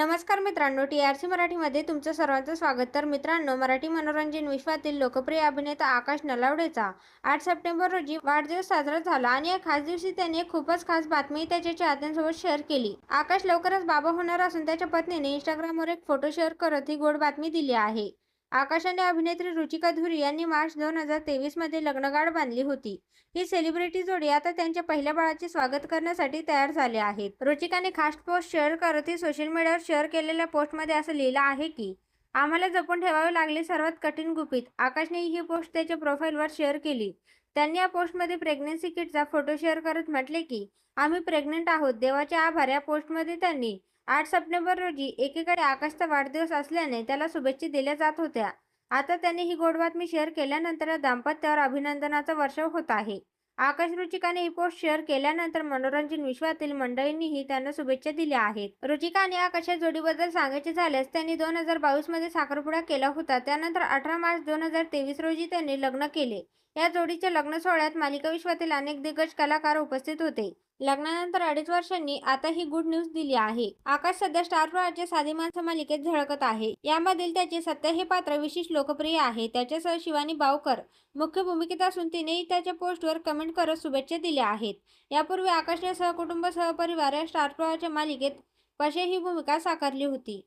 नमस्कार मित्रांनो T R C मराठीमध्ये तुमचं सर्वांचं स्वागत. तर मित्रांनो मराठी मनोरंजन विश्वातील लोकप्रिय अभिनेता आकाश नलावडेचा आठ सप्टेंबर रोजी वाढदिवस साजरा झाला आणि या खास दिवशी त्याने खूपच खास बातमी त्याच्या चाहत्यांसोबत शेअर केली. आकाश लवकरच बाबा होणार असून त्याच्या पत्नीने इंस्टाग्रामवर एक फोटो शेअर करत ही गोड बातमी दिली आहे. आकाशाने अभिनेत्री रुचिका धुरी यांनी मार्च दोन हजार तेवीसमध्ये लग्नगाड बांधली होती. ही सेलिब्रिटी जोडी आता त्यांच्या पहिल्या बाळाचे स्वागत करण्यासाठी तयार झाले आहेत. रुचिकाने खास पोस्ट शेअर करत ही सोशल मीडियावर शेअर केलेल्या पोस्टमध्ये असं लिहिलं आहे की आम्हाला जपून ठेवावे लागले सर्वात कठीण गुपित. आकाशने ही पोस्ट त्याच्या प्रोफाईलवर शेअर केली. त्यांनी या पोस्टमध्ये प्रेग्नन्सी किटचा फोटो शेअर करत म्हटले की आम्ही प्रेग्नेंट आहोत. देवाचे आभार. या पोस्टमध्ये त्यांनी आठ सप्टेंबर रोजी एकीकडे आकाशचा वाढदिवस असल्याने त्याला शुभेच्छा दिल्या जात होत्या. आता त्यांनी ही गोड बातमी शेअर केल्यानंतर या दाम्पत्यावर अभिनंदनाचा वर्षाव होत आहे. आकाश रुचिकाने ही पोस्ट शेअर केल्यानंतर मनोरंजन विश्वातील मंडळींनीही त्यांना शुभेच्छा दिल्या आहेत. रुचिका आणि आकाशच्या जोडीबद्दल सांगायचे झाल्यास त्यांनी दोन हजार बावीसमध्ये साखरपुडा केला होता. त्यानंतर अठरा मार्च दोन हजार तेवीस रोजी त्यांनी लग्न केले. या जोडीच्या लग्न सोहळ्यात मालिका विश्वातील अनेक दिग्गज कलाकार उपस्थित होते. लग्नानंतर अडीच वर्षांनी आता ही गुड न्यूज दिली आहे. आकाश सध्या स्टार प्रवाहाच्या साधी माणसं मालिकेत झळकत आहे. यामधील त्याचे सत्य हे पात्र विशेष लोकप्रिय आहे. त्याच्यासह शिवानी बावकर मुख्य भूमिकेत असून तिनेही त्याच्या पोस्टवर कमेंट करत शुभेच्छा दिल्या आहेत. यापूर्वी आकाशने सहकुटुंब सहपरिवार या स्टार प्रवाहाच्या मालिकेत पशे ही भूमिका साकारली होती.